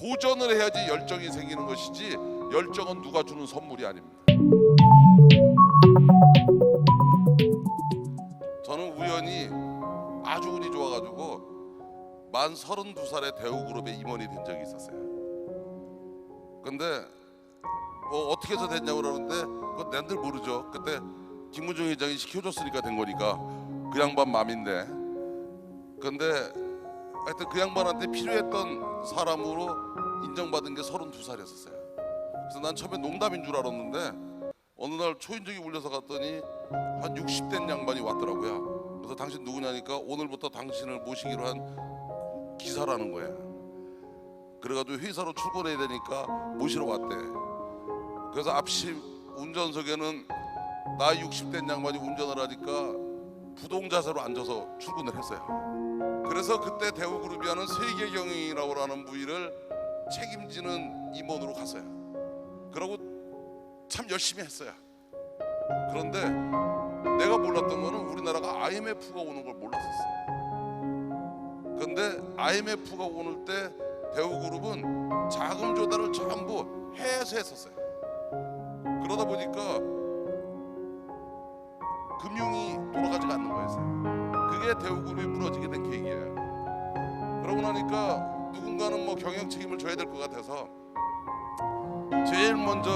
도전을 해야지 열정이 생기는 것이지 열정은 누가 주는 선물이 아닙니다. 저는 우연히 아주 운이 좋아가지고 만 32살에 대우그룹에 임원이 된 적이 있었어요. 근데 뭐 어떻게 해서 됐냐고 그러는데 그건 난들 모르죠. 그때 김문중 회장이 시켜줬으니까 된 거니까 그 양반 맘인데 근데 하여튼 그 양반한테 필요했던 사람으로 인정받은 게 32살이었어요. 그래서 난 처음에 농담인 줄 알았는데 어느 날 초인종이 울려서 갔더니 한 60된 양반이 왔더라고요. 그래서 당신 누구냐니까 오늘부터 당신을 모시기로 한 기사라는 거야. 그래가지고 회사로 출근해야 되니까 모시러 왔대. 그래서 앞심 운전석에는 나 60된 양반이 운전을 하니까 부동 자세로 앉아서 출근을 했어요. 그래서 그때 대우그룹이 하는 세계경영이라고 하는 부위를 책임지는 임원으로 갔어요. 그러고 참 열심히 했어요. 그런데 내가 몰랐던 거는 우리나라가 IMF가 오는 걸 몰랐었어요. 근데 IMF가 오는 때 대우그룹은 자금 조달을 전부 해서 했었어요. 그러다 보니까 금융이 돌아가지가 않는 거였어요. 그게 대우그룹이 무너지게 된 계기예요. 그러고 나니까 누군가는 뭐 경영 책임을 져야 될 것 같아서 제일 먼저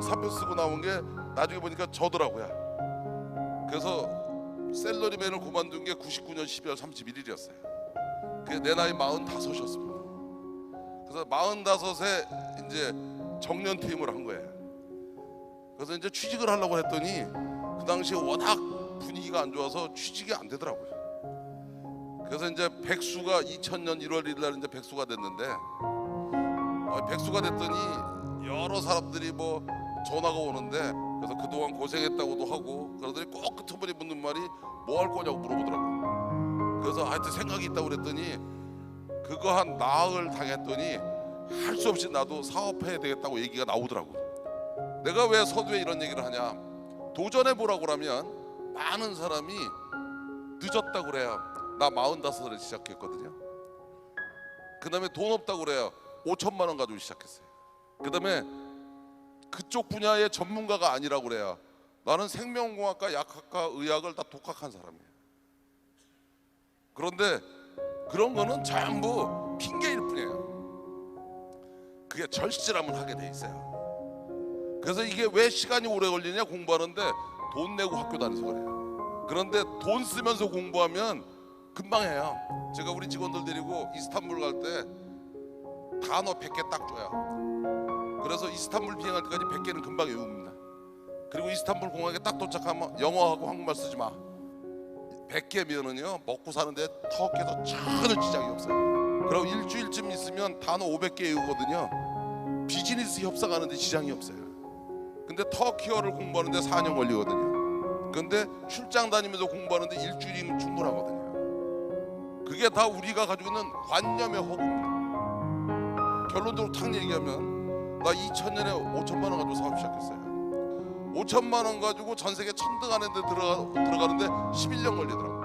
사표 쓰고 나온 게 나중에 보니까 저더라고요. 그래서 셀러리맨을 그만둔 게 99년 12월 31일이었어요. 그게 내 나이 45이었습니다. 그래서 45에 이제 정년 퇴임을 한 거예요. 그래서 이제 취직을 하려고 했더니 그 당시에 워낙 분위기가 안 좋아서 취직이 안 되더라고요. 그래서 이제 백수가 2000년 1월 1일 날 이제 백수가 됐는데 어, 백수가 됐더니 여러 사람들이 뭐 전화가 오는데 그래서 그동안 고생했다고도 하고 그러더니 꼭 끝머리 묻는 말이 뭐 할 거냐고 물어보더라고요. 그래서 하여튼 생각이 있다고 그랬더니 그거 한 나흘 당했더니 할 수 없이 나도 사업해야 되겠다고 얘기가 나오더라고. 내가 왜 서두에 이런 얘기를 하냐? 도전해 보라고 그러면 많은 사람이 늦었다고 그래요. 나 45살에 시작했거든요. 그다음에 돈 없다고 그래요. 5천만 원 가지고 시작했어요. 그다음에 그쪽 분야의 전문가가 아니라고 그래요. 나는 생명공학과, 약학과, 의학을 다 독학한 사람이에요. 그런데 그런 거는 전부 핑계일 뿐이에요. 그게 절실함을 하게 돼 있어요. 그래서 이게 왜 시간이 오래 걸리냐 공부하는데 돈 내고 학교 다녀서 그래요. 그런데 돈 쓰면서 공부하면 금방 해요. 제가 우리 직원들 데리고 이스탄불 갈 때 단어 100개 딱 줘요. 그래서 이스탄불 비행할 때까지 100개는 금방 외웁니다. 그리고 이스탄불 공항에 딱 도착하면 영어하고 한국말 쓰지 마. 100개면은요 먹고 사는데 터키에서 전혀 지장이 없어요. 그리고 일주일쯤 있으면 단어 500개 외우거든요. 비즈니스 협상하는데 지장이 없어요. 근데 터키어를 공부하는데 4년 걸리거든요. 근데 출장 다니면서 공부하는데 일주일이면 충분하거든요. 그게 다 우리가 가지고 있는 관념의 허구입니다. 결론적으로 탁 얘기하면 나 2000년에 5천만 원 가지고 사업 시작했어요. 5천만 원 가지고 전 세계 천등 안에 들어가, 들어가는데 11년 걸리더라고요.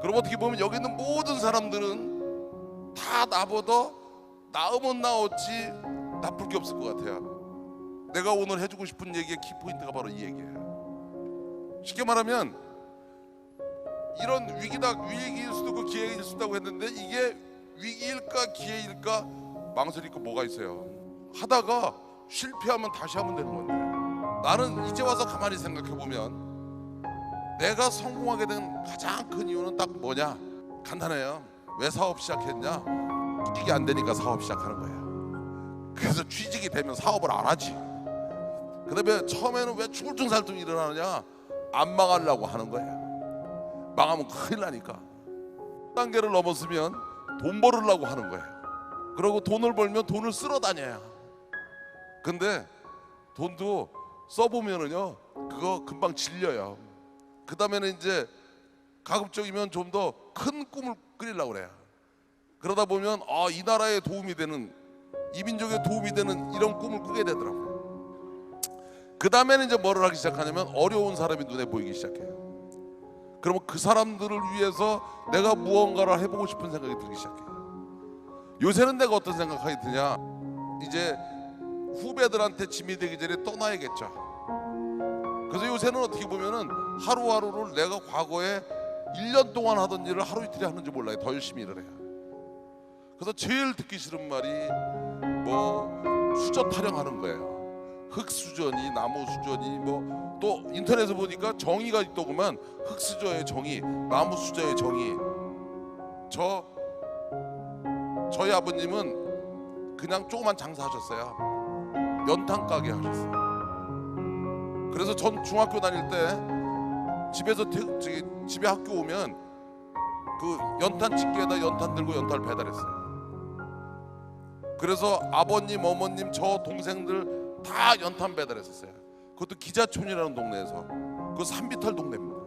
그럼 어떻게 보면 여기 있는 모든 사람들은 다 나보다 나으면 나었지 나쁠 게 없을 것 같아요. 내가 오늘 해주고 싶은 얘기의 키포인트가 바로 이 얘기예요. 쉽게 말하면 이런 위기다 위기일 수도 있고 기회일 수도 있다고 했는데 이게 위기일까 기회일까 망설일 거 뭐가 있어요. 하다가 실패하면 다시 하면 되는 건데 나는 이제 와서 가만히 생각해 보면 내가 성공하게 된 가장 큰 이유는 딱 뭐냐 간단해요. 왜 사업 시작했냐? 취직이 안 되니까 사업 시작하는 거예요. 그래서 취직이 되면 사업을 안 하지. 그다음에 처음에는 왜 출중살tum이 일어나느냐? 안 망하려고 하는 거예요. 망하면 큰일 나니까. 단계를 넘었으면 돈 벌으려고 하는 거예요. 그리고 돈을 벌면 돈을 쓸어 다녀요. 근데 돈도 써보면은요 그거 금방 질려요. 그 다음에는 이제 가급적이면 좀 더 큰 꿈을 꾸리려고 그래요. 그러다 보면 아 이 나라에 도움이 되는 이 민족에 도움이 되는 이런 꿈을 꾸게 되더라고요. 그 다음에는 이제 뭐를 하기 시작하냐면 어려운 사람이 눈에 보이기 시작해요. 그러면 그 사람들을 위해서 내가 무언가를 해보고 싶은 생각이 들기 시작해요. 요새는 내가 어떤 생각하게 드냐? 이제 후배들한테 짐이 되기 전에 떠나야겠죠. 그래서 요새는 어떻게 보면은 하루하루를 내가 과거에 1년 동안 하던 일을 하루 이틀에 하는지 몰라요. 더 열심히 일을 해요. 그래서 제일 듣기 싫은 말이 뭐 수저 타령하는 거예요. 흙 수저니 나무 수저니 뭐 또 인터넷에 보니까 정의가 있더구만 흙 수저의 정의, 나무 수저의 정의. 저 저희 아버님은 그냥 조그만 장사하셨어요. 연탄 가게 하셨어요. 그래서 전 중학교 다닐 때 집에서 태, 집에 학교 오면 그 연탄 집게에다 연탄 들고 연탄을 배달했어요. 그래서 아버님, 어머님, 저 동생들 다 연탄 배달했었어요. 그것도 기자촌이라는 동네에서 그 산비탈 동네입니다.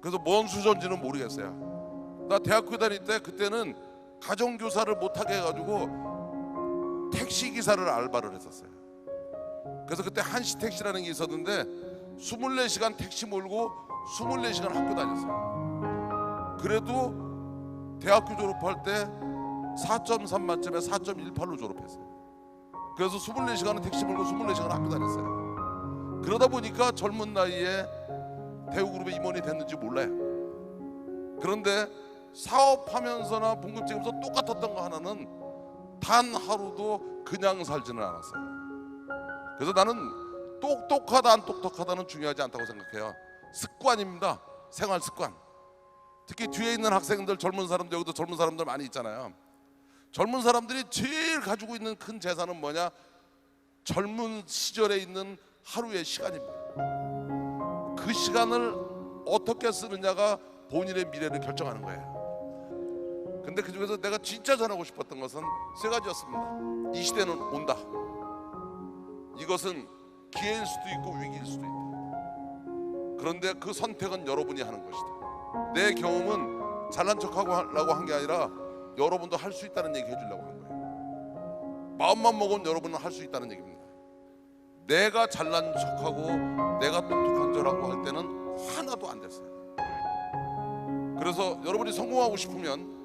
그래서 뭔 수저인지는 모르겠어요. 나 대학교 다닐 때 그때는 가정교사를 못하게 해가지고 택시 기사를 알바를 했었어요. 그래서 그때 한시 택시라는 게 있었는데 24시간 택시 몰고 24시간 학교 다녔어요. 그래도 대학교 졸업할 때 4.3 만점에 4.18로 졸업했어요. 그래서 24시간은 택시 몰고 24시간 학교 다녔어요. 그러다 보니까 젊은 나이에 대우그룹의 임원이 됐는지 몰라요. 그런데 사업하면서나 봉급제하면서 똑같았던 거 하나는 단 하루도 그냥 살지는 않았어요. 그래서 나는 똑똑하다 안 똑똑하다는 중요하지 않다고 생각해요. 습관입니다. 생활 습관. 특히 뒤에 있는 학생들 젊은 사람들 여기도 젊은 사람들 많이 있잖아요. 젊은 사람들이 제일 가지고 있는 큰 재산은 뭐냐? 젊은 시절에 있는 하루의 시간입니다. 그 시간을 어떻게 쓰느냐가 본인의 미래를 결정하는 거예요. 근데 그 중에서 내가 진짜 전하고 싶었던 것은 세 가지였습니다. 이 시대는 온다. 이것은 기회일 수도 있고 위기일 수도 있다. 그런데 그 선택은 여러분이 하는 것이다. 내 경험은 잘난 척하고 하려고 한 게 아니라 여러분도 할 수 있다는 얘기 해주려고 한 거예요. 마음만 먹으면 여러분은 할 수 있다는 얘기입니다. 내가 잘난 척하고 내가 똑똑한 척하고 할 때는 하나도 안 됐어요. 그래서 여러분이 성공하고 싶으면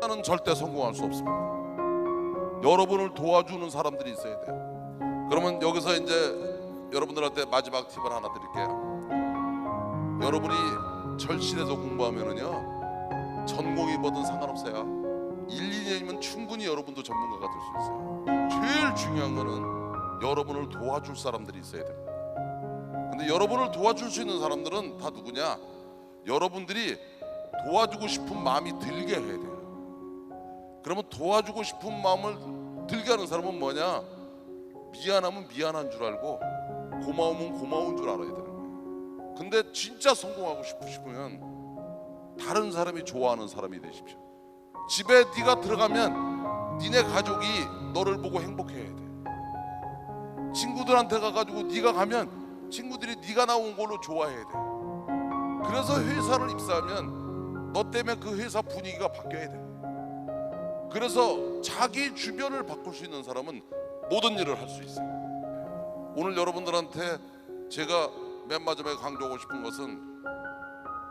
나는 절대 성공할 수 없습니다. 여러분을 도와주는 사람들이 있어야 돼요. 그러면 여기서 이제 여러분들한테 마지막 팁을 하나 드릴게요. 여러분이 절실해서 공부하면은요 전공이 뭐든 상관없어요. 1, 2년이면 충분히 여러분도 전문가가 될 수 있어요. 제일 중요한 거는 여러분을 도와줄 사람들이 있어야 됩니다. 근데 여러분을 도와줄 수 있는 사람들은 다 누구냐? 여러분들이 도와주고 싶은 마음이 들게 해야 돼요. 그러면 도와주고 싶은 마음을 들게 하는 사람은 뭐냐? 미안하면 미안한 줄 알고 고마우면 고마운 줄 알아야 되는 거예요. 근데 진짜 성공하고 싶으시면 다른 사람이 좋아하는 사람이 되십시오. 집에 네가 들어가면 니네 가족이 너를 보고 행복해야 돼. 친구들한테 가가지고 네가 가면 친구들이 네가 나온 걸로 좋아해야 돼. 그래서 회사를 입사하면 너 때문에 그 회사 분위기가 바뀌어야 돼. 그래서 자기 주변을 바꿀 수 있는 사람은 모든 일을 할 수 있어요. 오늘 여러분들한테 제가 맨 마지막에 강조하고 싶은 것은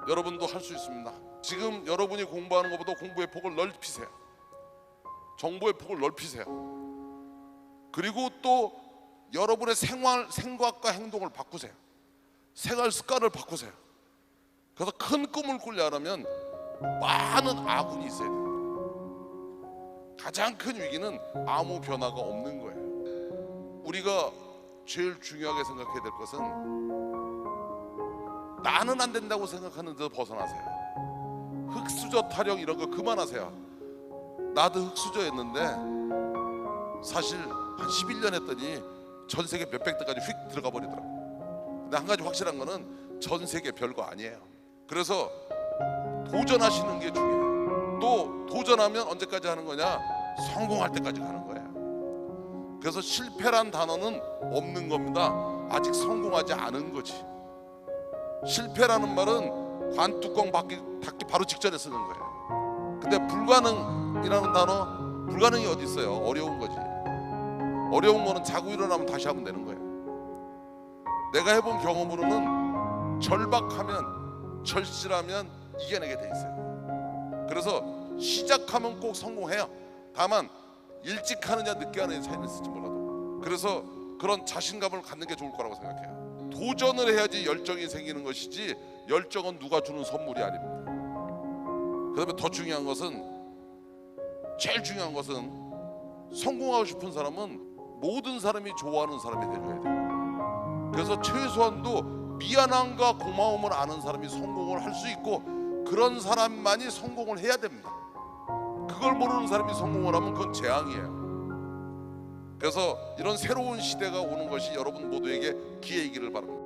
여러분도 할 수 있습니다. 지금 여러분이 공부하는 것보다 공부의 폭을 넓히세요. 정보의 폭을 넓히세요. 그리고 또 여러분의 생활 생각과 행동을 바꾸세요. 생활 습관을 바꾸세요. 그래서 큰 꿈을 꾸려면 많은 아군이 있어야 돼요. 가장 큰 위기는 아무 변화가 없는 거예요. 우리가 제일 중요하게 생각해야 될 것은 나는 안 된다고 생각하는 데서 벗어나세요. 흙수저 타령 이런 거 그만하세요. 나도 흙수저였는데 사실 한 11년 했더니 전 세계 몇백 대까지 휙 들어가 버리더라고. 근데 한 가지 확실한 거는 전 세계 별거 아니에요. 그래서 도전하시는 게 중요해요. 또 도전하면 언제까지 하는 거냐? 성공할 때까지 가는 거예요. 그래서 실패란 단어는 없는 겁니다. 아직 성공하지 않은 거지. 실패라는 말은 관뚜껑 닫기, 닫기 바로 직전에 쓰는 거예요. 근데 불가능이라는 단어, 불가능이 어디 있어요? 어려운 거지. 어려운 거는 자고 일어나면 다시 하면 되는 거예요. 내가 해본 경험으로는 절박하면 절실하면 이겨내게 돼 있어요. 그래서 시작하면 꼭 성공해요. 다만 일찍 하느냐 늦게 하느냐 차이는 있을지 몰라도 그래서 그런 자신감을 갖는 게 좋을 거라고 생각해요. 도전을 해야지 열정이 생기는 것이지 열정은 누가 주는 선물이 아닙니다. 그다음에 더 중요한 것은 제일 중요한 것은 성공하고 싶은 사람은 모든 사람이 좋아하는 사람이 돼줘야 돼요. 그래서 최소한도 미안함과 고마움을 아는 사람이 성공을 할 수 있고 그런 사람만이 성공을 해야 됩니다. 그걸 모르는 사람이 성공을 하면 그건 재앙이에요. 그래서 이런 새로운 시대가 오는 것이 여러분 모두에게 기회이기를 바랍니다.